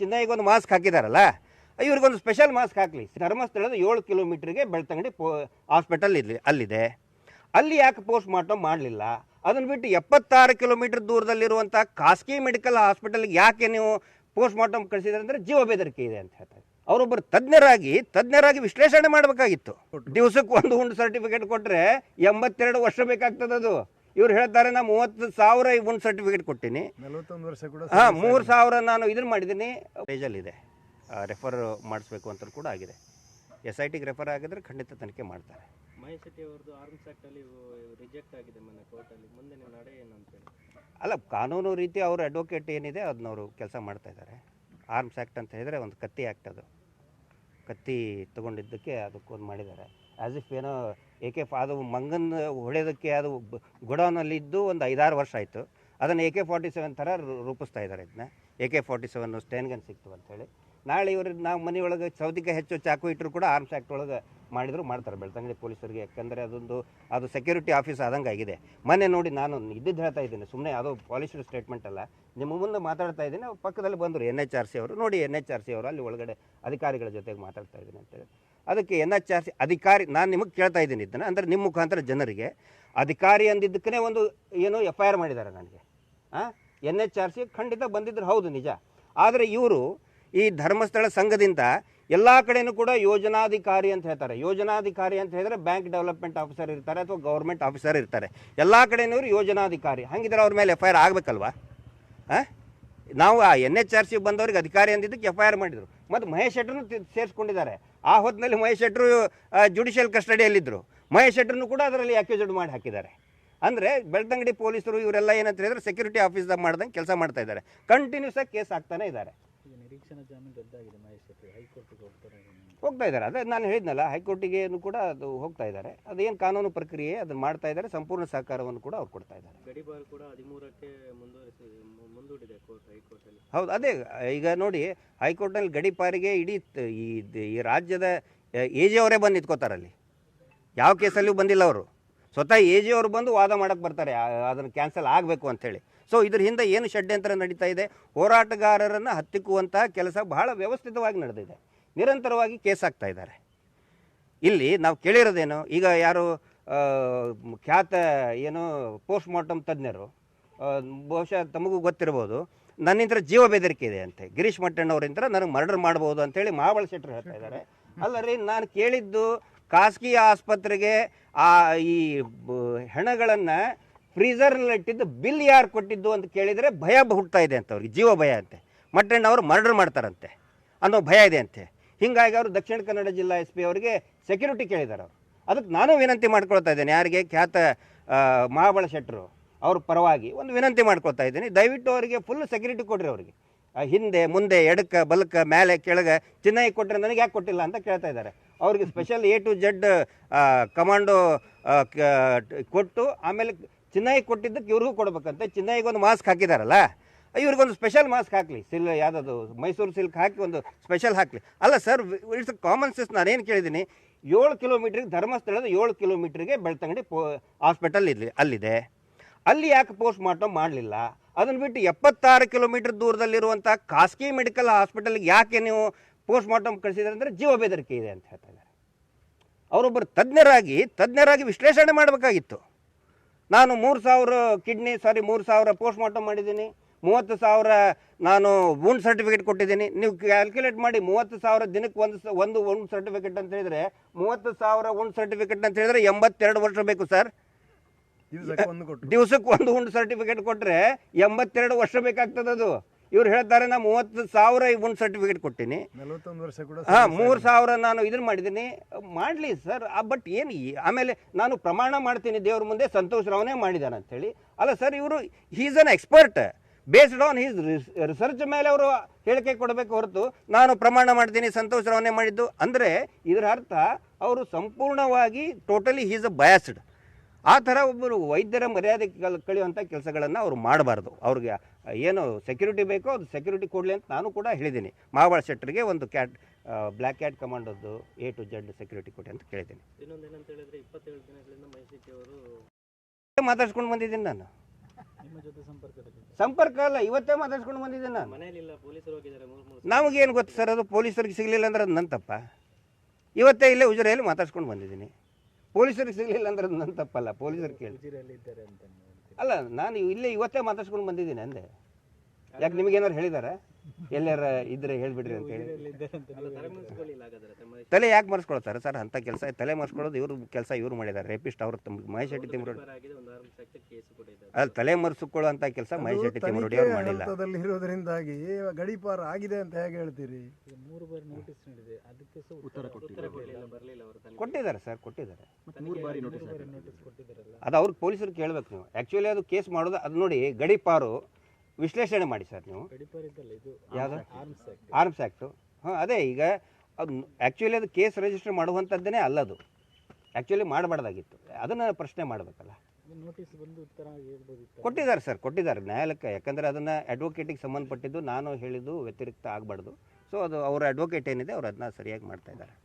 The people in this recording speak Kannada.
ಚಿನ್ನೈಗೊಂದು ಮಾಸ್ಕ್ ಹಾಕಿದಾರಲ್ಲ ಇವ್ರಿಗೊಂದು ಸ್ಪೆಷಲ್ ಮಾಸ್ಕ್ ಹಾಕಲಿ. ಧರ್ಮಸ್ಥಳದ ಏಳು ಕಿಲೋಮೀಟ್ರಿಗೆ ಬೆಳ್ತಂಗಡಿ ಪೋ ಹಾಸ್ಪಿಟಲ್ ಇರಲಿ ಅಲ್ಲಿದೆ. ಅಲ್ಲಿ ಯಾಕೆ ಪೋಸ್ಟ್ ಮಾರ್ಟಮ್ ಮಾಡಲಿಲ್ಲ? ಅದನ್ನು ಬಿಟ್ಟು ಎಪ್ಪತ್ತಾರು ಕಿಲೋಮೀಟರ್ ದೂರದಲ್ಲಿರುವಂಥ ಖಾಸಗಿ ಮೆಡಿಕಲ್ ಹಾಸ್ಪಿಟಲ್ಗೆ ಯಾಕೆ ನೀವು ಪೋಸ್ಟ್ ಮಾರ್ಟಮ್ ಕಳಿಸಿದ್ರೆ ಅಂದರೆ ಜೀವ ಬೆದರಿಕೆ ಇದೆ ಅಂತ ಹೇಳ್ತಾರೆ. ಅವರೊಬ್ಬರು ತಜ್ಞರಾಗಿ ತಜ್ಞರಾಗಿ ವಿಶ್ಲೇಷಣೆ ಮಾಡಬೇಕಾಗಿತ್ತು. ದಿವಸಕ್ಕೆ ಒಂದು ಹುಂಡು ಸರ್ಟಿಫಿಕೇಟ್ ಕೊಟ್ಟರೆ ಎಂಬತ್ತೆರಡು ವರ್ಷ ಬೇಕಾಗ್ತದೆ ಅದು ಇವ್ರು ಹೇಳ್ತಾರೆ ನಾ ಮೂವತ್ತು ಸಾವಿರ ಒಂದು ಸರ್ಟಿಫಿಕೇಟ್ ಕೊಟ್ಟಿನಿ. ನಲವತ್ತೊಂದು ವರ್ಷ ಕೂಡ ಹಾಂ ಮೂರು ಸಾವಿರ ನಾನು ಇದನ್ನು ಮಾಡಿದ್ದೀನಿ ಪೇಜಲ್ಲಿದೆ ರೆಫರ್ ಮಾಡಿಸ್ಬೇಕು ಅಂತ ಕೂಡ ಆಗಿದೆ. ಎಸ್ ಐ ಟಿಗೆ ರೆಫರ್ ಆಗಿದ್ರೆ ಖಂಡಿತ ತನಿಖೆ ಮಾಡ್ತಾರೆ. ಮಹೇಶ್ ಶೆಟ್ಟಿ ಅವ್ರದ್ದು ಆರ್ಮ್ಸ್ ಆ್ಯಕ್ಟಲ್ಲಿ ರಿಜೆಕ್ಟ್ ಆಗಿದೆ ಮೊನ್ನೆ ಕೋರ್ಟಲ್ಲಿ ಮುಂದೆ ನೀವು ನಡೆ ಏನು ಅಂತೇಳಿ ಅಲ್ಲ ಕಾನೂನು ರೀತಿ ಅವ್ರ ಅಡ್ವೊಕೇಟ್ ಏನಿದೆ ಅದನ್ನ ಅವರು ಕೆಲಸ ಮಾಡ್ತಾ ಇದ್ದಾರೆ. ಆರ್ಮ್ಸ್ ಆ್ಯಕ್ಟ್ ಅಂತ ಹೇಳಿದ್ರೆ ಒಂದು ಕತ್ತಿ ಆ್ಯಕ್ಟ್ ಅದು. ಕತ್ತಿ ತಗೊಂಡಿದ್ದಕ್ಕೆ ಅದಕ್ಕೊಂದು ಮಾಡಿದ್ದಾರೆ. ಆ್ಯಸ್ ಇಫ್ ಏನೋ ಏಕೆ ಅದು ಮಂಗನ್ ಹೊಡೆಯೋದಕ್ಕೆ ಅದು ಗೊಡೌನಲ್ಲಿದ್ದು ಒಂದು ಐದಾರು ವರ್ಷ ಆಯಿತು. ಅದನ್ನು ಎ ಕೆ ಫಾರ್ಟಿ ಸೆವೆನ್ ಥರ ರೂಪಿಸ್ತಾ ಇದ್ದಾರೆ ಇದನ್ನ. A K forty seven sten gun ಸಿಕ್ತು ಅಂತೇಳಿ ನಾಳೆ ಇವರು ನಾವು ಮನೆಯೊಳಗೆ ಸೌದಿಗೆ ಹೆಚ್ಚು ಚಾಕು ಇಟ್ಟರು ಕೂಡ ಆರ್ಮ್ಸ್ ಆ್ಯಕ್ಟ್ ಒಳಗೆ ಮಾಡಿದ್ರು, ಮಾಡ್ತಾರೆ ಬೆಳ್ತಂಗಡಿ ಪೊಲೀಸರಿಗೆ. ಯಾಕಂದರೆ ಅದೊಂದು, ಅದು ಸೆಕ್ಯೂರಿಟಿ ಆಫೀಸ್ ಆದಂಗೆ ಆಗಿದೆ. ಮೊನ್ನೆ ನೋಡಿ ನಾನು ಇದ್ದಿದ್ದು ಹೇಳ್ತಾ ಇದ್ದೀನಿ ಸುಮ್ಮನೆ ಅದು ಪಾಲಿಸ್ಡ್ ಸ್ಟೇಟ್ಮೆಂಟ್ ಅಲ್ಲ. ನಿಮ್ಮ ಮುಂದೆ ಮಾತಾಡ್ತಾ ಇದ್ದೀನಿ ಪಕ್ಕದಲ್ಲಿ ಬಂದರು. ಎನ್ ಎಚ್ ಆರ್ ಸಿ ಅವರು, ನೋಡಿ ಎನ್ ಎಚ್ ಆರ್ ಸಿ ಅವರು ಅಲ್ಲಿ ಒಳಗಡೆ ಅಧಿಕಾರಿಗಳ ಜೊತೆಗೆ ಮಾತಾಡ್ತಾ ಇದ್ದೀನಿ ಅಂತೇಳಿ ಅದಕ್ಕೆ ಎನ್ ಎಚ್ ಆರ್ ಸಿ ಅಧಿಕಾರಿ, ನಾನು ನಿಮಗೆ ಕೇಳ್ತಾ ಇದ್ದೀನಿ ಇದನ್ನು, ಅಂದರೆ ನಿಮ್ಮ ಮುಖಾಂತರ ಜನರಿಗೆ ಅಧಿಕಾರಿ ಅಂದಿದ್ದಕ್ಕೇ ಒಂದು ಏನು ಎಫ್ ಐ ಆರ್ ಮಾಡಿದ್ದಾರೆ ನನಗೆ. ಹಾಂ ಎನ್ ಎಚ್ ಆರ್ ಸಿ ಖಂಡಿತ ಬಂದಿದ್ರು, ಹೌದು ನಿಜ. ಆದರೆ ಇವರು ಈ ಧರ್ಮಸ್ಥಳ ಸಂಘದಿಂದ ಎಲ್ಲ ಕಡೆಯೂ ಕೂಡ ಯೋಜನಾಧಿಕಾರಿ ಅಂತ ಹೇಳ್ತಾರೆ. ಯೋಜನಾಧಿಕಾರಿ ಅಂತ ಹೇಳಿದ್ರೆ ಬ್ಯಾಂಕ್ ಡೆವಲಪ್ಮೆಂಟ್ ಆಫೀಸರ್ ಇರ್ತಾರೆ ಅಥವಾ ಗೌರ್ಮೆಂಟ್ ಆಫೀಸರ್ ಇರ್ತಾರೆ. ಎಲ್ಲ ಇವ್ರು ಯೋಜನಾಧಿಕಾರಿ. ಹಾಗಿದ್ರೆ ಅವ್ರ ಮೇಲೆ ಎಫ್ ಐ ಆರ್ ಆಗಬೇಕಲ್ವಾ? ಹಾಂ ನಾವು ಆ ಎನ್ ಎಚ್ ಆರ್ ಸಿ ಬಂದವ್ರಿಗೆ ಅಧಿಕಾರಿ ಅಂದಿದ್ದಕ್ಕೆ ಎಫ್ ಐ ಆರ್ ಮಾಡಿದರು. ಮತ್ತು ಮಹೇಶ್ ಶೆಟ್ಟರ್ನು ಸೇರಿಸ್ಕೊಂಡಿದ್ದಾರೆ. ಆ ಹೊತ್ತಿನಲ್ಲಿ ಮಹೇಶ್ ಶೆಟ್ಟರು ಜುಡಿಷಿಯಲ್ ಕಸ್ಟಡಿಯಲ್ಲಿದ್ದರು ಮಹೇಶ್ ಶೆಟ್ಟರನ್ನು ಕೂಡ ಅದರಲ್ಲಿ ಅಕ್ಯೂಸ್ಡ್ ಮಾಡಿ ಹಾಕಿದ್ದಾರೆ. ಅಂದರೆ ಬೆಳ್ತಂಗಡಿ ಪೊಲೀಸರು ಇವರೆಲ್ಲ ಏನಂತ ಹೇಳಿದ್ರೆ ಸೆಕ್ಯೂರಿಟಿ ಆಫೀಸ್ದಾಗ ಮಾಡ್ದಂಗೆ ಕೆಲಸ ಮಾಡ್ತಾ ಇದ್ದಾರೆ. ಕಂಟಿನ್ಯೂಸ್ ಆಗಿ ಕೇಸ್ ಆಗ್ತಾನೆ ಇದ್ದಾರೆ. ಹೋಗ್ತಾ ಇದ್ದಾರೆ. ಅದೇ ನಾನು ಹೇಳಿದ್ನಲ್ಲ ಹೈಕೋರ್ಟಿಗೆ ಕೂಡ ಅದು ಹೋಗ್ತಾ ಇದ್ದಾರೆ. ಅದೇನು ಕಾನೂನು ಪ್ರಕ್ರಿಯೆ ಅದನ್ನು ಮಾಡ್ತಾ ಇದ್ದಾರೆ ಸಂಪೂರ್ಣ ಸಹಕಾರವನ್ನು ಕೂಡ ಅವ್ರು ಕೊಡ್ತಾ ಇದ್ದಾರೆ. ಹೌದು, ಅದೇ, ಈಗ ನೋಡಿ, ಹೈಕೋರ್ಟ್ನಲ್ಲಿ ಗಡಿಪಾರಿಗೆ ಇಡೀ ಈ ರಾಜ್ಯದ, ಎ ಜಿ ಅವರೇ ಬಂದು ನಿಂತ್ಕೋತಾರಲ್ಲಿ ಯಾವ ಕೇಸಲ್ಲೂ ಬಂದಿಲ್ಲ ಅವರು. ಸ್ವತಃ ಎ ಜಿ ಅವರು ಬಂದು ವಾದ ಮಾಡಕ್ಕೆ ಬರ್ತಾರೆ ಅದನ್ನು ಕ್ಯಾನ್ಸಲ್ ಆಗಬೇಕು ಅಂಥೇಳಿ. ಸೊ, ಇದ್ರ ಹಿಂದೆ ಏನು ಷಡ್ಯಂತ್ರ ನಡೀತಾ ಇದೆ? ಹೋರಾಟಗಾರರನ್ನು ಹತ್ತಿಕ್ಕುವಂತಹ ಕೆಲಸ ಬಹಳ ವ್ಯವಸ್ಥಿತವಾಗಿ ನಡೆದಿದೆ. ನಿರಂತರವಾಗಿ ಕೇಸ್ ಆಗ್ತಾ ಇದ್ದಾರೆ. ಇಲ್ಲಿ ನಾವು ಕೇಳಿರೋದೇನು? ಈಗ ಯಾರು ಖ್ಯಾತ, ಏನು ಪೋಸ್ಟ್ ಮಾರ್ಟಮ್ ತಜ್ಞರು ಬಹುಶಃ ತಮಗೂ ಗೊತ್ತಿರ್ಬೋದು ನನ್ನಿಂದ ಜೀವ ಬೆದರಿಕೆ ಇದೆ ಅಂತೆ. ಗಿರೀಶ್ ಮಟ್ಟಣ್ಣವರಿಂದ ನನಗೆ ಮರ್ಡರ್ ಮಾಡ್ಬೋದು ಅಂತೇಳಿ ಮಹಾಬಳ ಶೆಟ್ಟರು ಹೇಳ್ತಾ ಇದ್ದಾರೆ. ಅಲ್ಲ ರೀ ನಾನು ಕೇಳಿದ್ದು ಖಾಸಗಿ ಆಸ್ಪತ್ರೆಗೆ ಆ, ಈ ಹೆಣಗಳನ್ನು ಫ್ರೀಸರ್ನಲ್ಲಿಟ್ಟಿದ್ದು ಬಿಲ್ ಯಾರು ಕೊಟ್ಟಿದ್ದು ಅಂತ ಕೇಳಿದರೆ ಭಯ ಹುಟ್ತಾ ಇದೆ ಅಂತ ಅವ್ರಿಗೆ, ಜೀವ ಭಯ ಅಂತೆ. ಮಟ್ಟಣ್ಣವರು ಮರ್ಡರ್ ಮಾಡ್ತಾರಂತೆ. ಅನ್ನೋ ಭಯ ಇದೆ ಅಂತೆ. ಹೀಗಾಗಿ ಅವರು ದಕ್ಷಿಣ ಕನ್ನಡ ಜಿಲ್ಲಾ ಎಸ್ ಪಿ ಅವರಿಗೆ ಸೆಕ್ಯೂರಿಟಿ ಕೇಳಿದ್ದಾರೆ ಅವರು. ಅದಕ್ಕೆ ನಾನು ವಿನಂತಿ ಮಾಡ್ಕೊಳ್ತಾ ಇದ್ದೇನೆ, ಯಾರಿಗೆ ಖ್ಯಾತ ಮಹಾಬಳ ಶೆಟ್ಟರು. ಅವ್ರ ಪರವಾಗಿ ಒಂದು ವಿನಂತಿ ಮಾಡ್ಕೊಳ್ತಾ ಇದ್ದೀನಿ. ದಯವಿಟ್ಟು ಅವರಿಗೆ ಫುಲ್ ಸೆಕ್ಯೂರಿಟಿ ಕೊಡ್ರಿ ಅವರಿಗೆ. ಹಿಂದೆ, ಮುಂದೆ ಎಡಕ್ಕೆ ಬಲಕ್ಕೆ ಮೇಲೆ ಕೆಳಗೆ ಚಿನ್ನಾಯಿ ಕೊಟ್ಟರೆ ನನಗೆ ಯಾಕೆ ಕೊಟ್ಟಿಲ್ಲ ಅಂತ ಕೇಳ್ತಾ ಇದ್ದಾರೆ. ಅವ್ರಿಗೆ special A to Z commando ಕೊಟ್ಟು ಆಮೇಲೆ ಚಿನ್ನಾಯಿ ಕೊಟ್ಟಿದ್ದಕ್ಕೆ ಇವ್ರಿಗೂ ಕೊಡ್ಬೇಕಂತೆ. ಒಂದು ಮಾಸ್ಕ್ ಹಾಕಿದಾರಲ್ಲ, ಇವ್ರಿಗೊಂದು ಸ್ಪೆಷಲ್ ಮಾಸ್ಕ್ ಹಾಕಲಿ. ಸಿಲ್ ಯಾವುದದು ಮೈಸೂರು ಸಿಲ್ಕ್ ಹಾಕಿ ಒಂದು ಸ್ಪೆಷಲ್ ಹಾಕಲಿ. ಅಲ್ಲ ಸರ್ ಇಟ್ಸ್ ಕಾಮನ್ ಸೆನ್ಸ್ ನಾನೇನು ಕೇಳಿದ್ದೀನಿ, ಏಳು ಕಿಲೋಮೀಟ್ರಿಗೆ ಧರ್ಮಸ್ಥಳದ ಏಳು ಕಿಲೋಮೀಟ್ರಿಗೆ ಬೆಳ್ತಂಗಡಿ ಪೋ ಹಾಸ್ಪಿಟಲ್ ಇಲ್ಲಿ ಅಲ್ಲಿದೆ. ಅಲ್ಲಿ ಯಾಕೆ ಪೋಸ್ಟ್ ಮಾರ್ಟಮ್ ಮಾಡಲಿಲ್ಲ? ಅದನ್ನು ಬಿಟ್ಟು ಎಪ್ಪತ್ತಾರು ಕಿಲೋಮೀಟರ್ ದೂರದಲ್ಲಿರುವಂಥ ಖಾಸಗಿ ಮೆಡಿಕಲ್ ಹಾಸ್ಪಿಟಲ್ಗೆ ಯಾಕೆ ನೀವು ಪೋಸ್ಟ್ ಮಾರ್ಟಮ್ ಕಳಿಸಿದ್ರೆ ಅಂದರೆ ಜೀವ ಬೆದರಿಕೆ ಇದೆ ಅಂತ ಹೇಳ್ತಾ ಇದ್ದಾರೆ. ಅವರೊಬ್ಬರು ತಜ್ಞರಾಗಿ ತಜ್ಞರಾಗಿ ವಿಶ್ಲೇಷಣೆ ಮಾಡಬೇಕಾಗಿತ್ತು. ನಾನು ಮೂರು ಸಾವಿರ ಕಿಡ್ನಿ, ಸಾರಿ ಮೂರು ಸಾವಿರ ಪೋಸ್ಟ್ ಮಾರ್ಟಮ್ ಮಾಡಿದ್ದೀನಿ. ಮೂವತ್ತು ಸಾವಿರ ನಾನು ವುಂಡ್ ಸರ್ಟಿಫಿಕೇಟ್ ಕೊಟ್ಟಿದ್ದೀನಿ. ನೀವು ಕ್ಯಾಲ್ಕುಲೇಟ್ ಮಾಡಿ ಮೂವತ್ತು ಸಾವಿರ ದಿನಕ್ಕೆ ಒಂದು ಒಂದು ವೂಂಡ್ ಸರ್ಟಿಫಿಕೇಟ್ ಅಂತ ಹೇಳಿದರೆ, ಮೂವತ್ತು ಸಾವಿರ ಒಂದು ಸರ್ಟಿಫಿಕೇಟ್ ಅಂತ ಹೇಳಿದರೆ ಎಂಬತ್ತೆರಡು ವರ್ಷ ಬೇಕು ಸರ್. ದಿವಸಕ್ಕೆ ಒಂದು ಒಂದು ಹುಂಡು ಸರ್ಟಿಫಿಕೇಟ್ ಕೊಟ್ಟರೆ ಎಂಬತ್ತೆರಡು ವರ್ಷ ಬೇಕಾಗ್ತದೆ ಅದು. ಇವ್ರು ಹೇಳ್ತಾರೆ ನಾ ಮೂವತ್ತು ಸಾವಿರ ಹುಂಡ್ ಸರ್ಟಿಫಿಕೇಟ್ ಕೊಟ್ಟಿನಿ. ವರ್ಷ ಕೂಡ ಹಾಂ ಮೂರು ಸಾವಿರ ನಾನು ಇದನ್ನ ಮಾಡಿದ್ದೀನಿ ಮಾಡಲಿ ಸರ್ ಬಟ್ ಏನು ಆಮೇಲೆ ನಾನು ಪ್ರಮಾಣ ಮಾಡ್ತೀನಿ ದೇವ್ರ ಮುಂದೆ ಸಂತೋಷ್ ರಾವ್ನೇ ಅಂತ ಹೇಳಿ ಅಲ್ಲ ಸರ್ ಇವರು is an expert based on his research ಮೇಲೆ ಅವರು ಹೇಳಿಕೆ ಕೊಡಬೇಕು ಹೊರತು ನಾನು ಪ್ರಮಾಣ ಮಾಡ್ತೀನಿ ಸಂತೋಷ್ ರಾವ್ನೇ ಮಾಡಿದ್ದು. ಅಂದರೆ ಇದರ ಅರ್ಥ ಅವರು ಸಂಪೂರ್ಣವಾಗಿ ಟೋಟಲಿ ಹೀಸ್ ಅ ಬಯಾಸ್ಡ್ ಆ ಥರ ಒಬ್ಬರು ವೈದ್ಯರ ಮರ್ಯಾದೆ ಕಲ್- ಕಳೆಯುವಂಥ ಕೆಲಸಗಳನ್ನು ಅವರು ಮಾಡಬಾರ್ದು. ಅವ್ರಿಗೆ ಏನು ಸೆಕ್ಯೂರಿಟಿ ಬೇಕೋ ಅದು ಸೆಕ್ಯೂರಿಟಿ ಕೊಡಲಿ ಅಂತ ನಾನು ಕೂಡ ಹೇಳಿದ್ದೀನಿ. ಮಾವಾಳ ಶೆಟ್ಟರಿಗೆ ಒಂದು ಕ್ಯಾಟ್ ಬ್ಲ್ಯಾಕ್ ಕ್ಯಾಟ್ ಕಮಾಂಡೋದು ಎ ಟು ಜೆಡ್ ಸೆಕ್ಯೂರಿಟಿ ಕೊಡಿ ಅಂತ ಕೇಳಿದ್ದೀನಿ. ಹೇಳಿದ್ರೆ ಇಪ್ಪತ್ತೇಳು ದಿನಗಳಿಂದ ಅವರು ಮಾತಾಡ್ಸ್ಕೊಂಡು ಬಂದಿದ್ದೀನಿ ನಾನು. ಸಂಪರ್ಕ ಅಲ್ಲ ಇವತ್ತೇ ಮಾತಾಡ್ಸ್ಕೊಂಡು ಬಂದಿದ್ದೀನಿ ನಾನು. ನಮಗೇನು ಗೊತ್ತು ಸರ್ ಅದು ಪೊಲೀಸರಿಗೆ ಸಿಗಲಿಲ್ಲ ಅಂದ್ರೆ ಅದು ನನ್ನ ತಪ್ಪ ಇವತ್ತೇ ಇಲ್ಲೇ ಉಜಿರೆಯಲ್ಲಿ ಮಾತಾಡ್ಸ್ಕೊಂಡು ಬಂದಿದ್ದೀನಿ. ಪೊಲೀಸರಿಗೆ ಸಿಗಲಿಲ್ಲ ಅಂದ್ರೆ ಅದು ನನ್ನ ತಪ್ಪಲ್ಲ ಪೊಲೀಸರು ಕೇಳಿ. ಅಲ್ಲ ನಾನು ಇಲ್ಲೇ ಇವತ್ತೇ ಮಾತಾಡ್ಸ್ಕೊಂಡು ಬಂದಿದ್ದೀನಿ ಅಂದೆ. ಯಾಕೆ ನಿಮಗೇನಾರು ಹೇಳಿದಾರ? ಎಲ್ಲಾರ ಇದ್ರೆ ಹೇಳ್ಬಿಡ್ರಿ ಅಂತ ಹೇಳಿ. ತಲೆ ಯಾಕೆ ಮರ್ಸ್ಕೊಳ್ತಾರೆ ಸರ್? ಅಂತ ಕೆಲಸ ತಲೆ ಮರ್ಸ್ಕೊಳ್ಳೋದು ಇವ್ರ ಕೆಲಸ ಇವ್ರು ಮಾಡಿದ್ದಾರೆ ರೇಪಿಸ್ಟ್ ಅವ್ರ ತಮ್ಮ ಮಹೇಶ್ ಶೆಟ್ಟಿ ತಿಮ್ರೋಡಿ ಪ್ರಕಾರ ಆಗಿದೆ ಒಂದು ಆರ್ಮ್ಸ್ ಆಕ್ಟ್ ಕೇಸ್ ಕೂಡ ಇದೆ ಅಲ್ಲಿ ತಲೆ ಮರೆಸಿಕೊಳ್ಳೋ ಅಂತ ಕೆಲಸ ಮಹೇಶ್ ಶೆಟ್ಟಿ ತಿಮ್ರೋಡಿ ಅವ್ರು ಮಾಡಿಲ್ಲ. ಹಂತದಲ್ಲಿ ಇರೋದ್ರಿಂದಾಗಿ ಗಡೀಪಾರ ಆಗಿದೆ ಅಂತ ಹೇಗೆ ಹೇಳ್ತೀರಿ? ಮೂರು ಬಾರಿ ನೋಟಿಸ್ ನೀಡಿದೆ ಅದಕ್ಕೆ ಸಹ ಉತ್ತರ ಕೊಟ್ಟಿದ್ದಾರೆ. ಸರ್ ಕೊಟ್ಟಿದ್ದಾರೆ. ಮೂರು ಬಾರಿ ನೋಟಿಸ್ ಅದು ಅವ್ರಿಗೆ ಪೊಲೀಸರು ಕೇಳ್ಬೇಕು ನೀವು. ಆ್ಯಕ್ಚುಲಿ ಅದು ಕೇಸ್ ಮಾಡೋದು ಅದು ನೋಡಿ ಗಡಿಪಾರು ವಿಶ್ಲೇಷಣೆ ಮಾಡಿ ಸರ್ ನೀವು. ಯಾವುದು? ಆರ್ಮ್ಸ್ ಆ್ಯಕ್ಟು ಹಾಂ, ಅದೇ ಈಗ ಅದು ಆ್ಯಕ್ಚುಲಿ ಅದು ಕೇಸ್ ರಿಜಿಸ್ಟರ್ ಮಾಡುವಂಥದ್ದೇ ಅಲ್ಲದು ಆ್ಯಕ್ಚುಲಿ ಮಾಡಬಾರ್ದಾಗಿತ್ತು. ಅದನ್ನು ಪ್ರಶ್ನೆ ಮಾಡಬೇಕಲ್ಲ. ಕೊಟ್ಟಿದ್ದಾರೆ ಸರ್, ಕೊಟ್ಟಿದ್ದಾರೆ. ನ್ಯಾಯಾಲಯಕ್ಕೆ, ಯಾಕಂದರೆ ಅದನ್ನು ಅಡ್ವೊಕೇಟಿಗೆ ಸಂಬಂಧಪಟ್ಟಿದ್ದು ನಾನು ಹೇಳಿದ್ದು ವ್ಯತಿರಿಕ್ತ ಆಗಬಾರ್ದು. ಸೊ ಅದು ಅವರ ಅಡ್ವೊಕೇಟ್ ಏನಿದೆ, ಅವ್ರು ಅದನ್ನ ಸರಿಯಾಗಿ ಮಾಡ್ತಾ ಇದ್ದಾರೆ.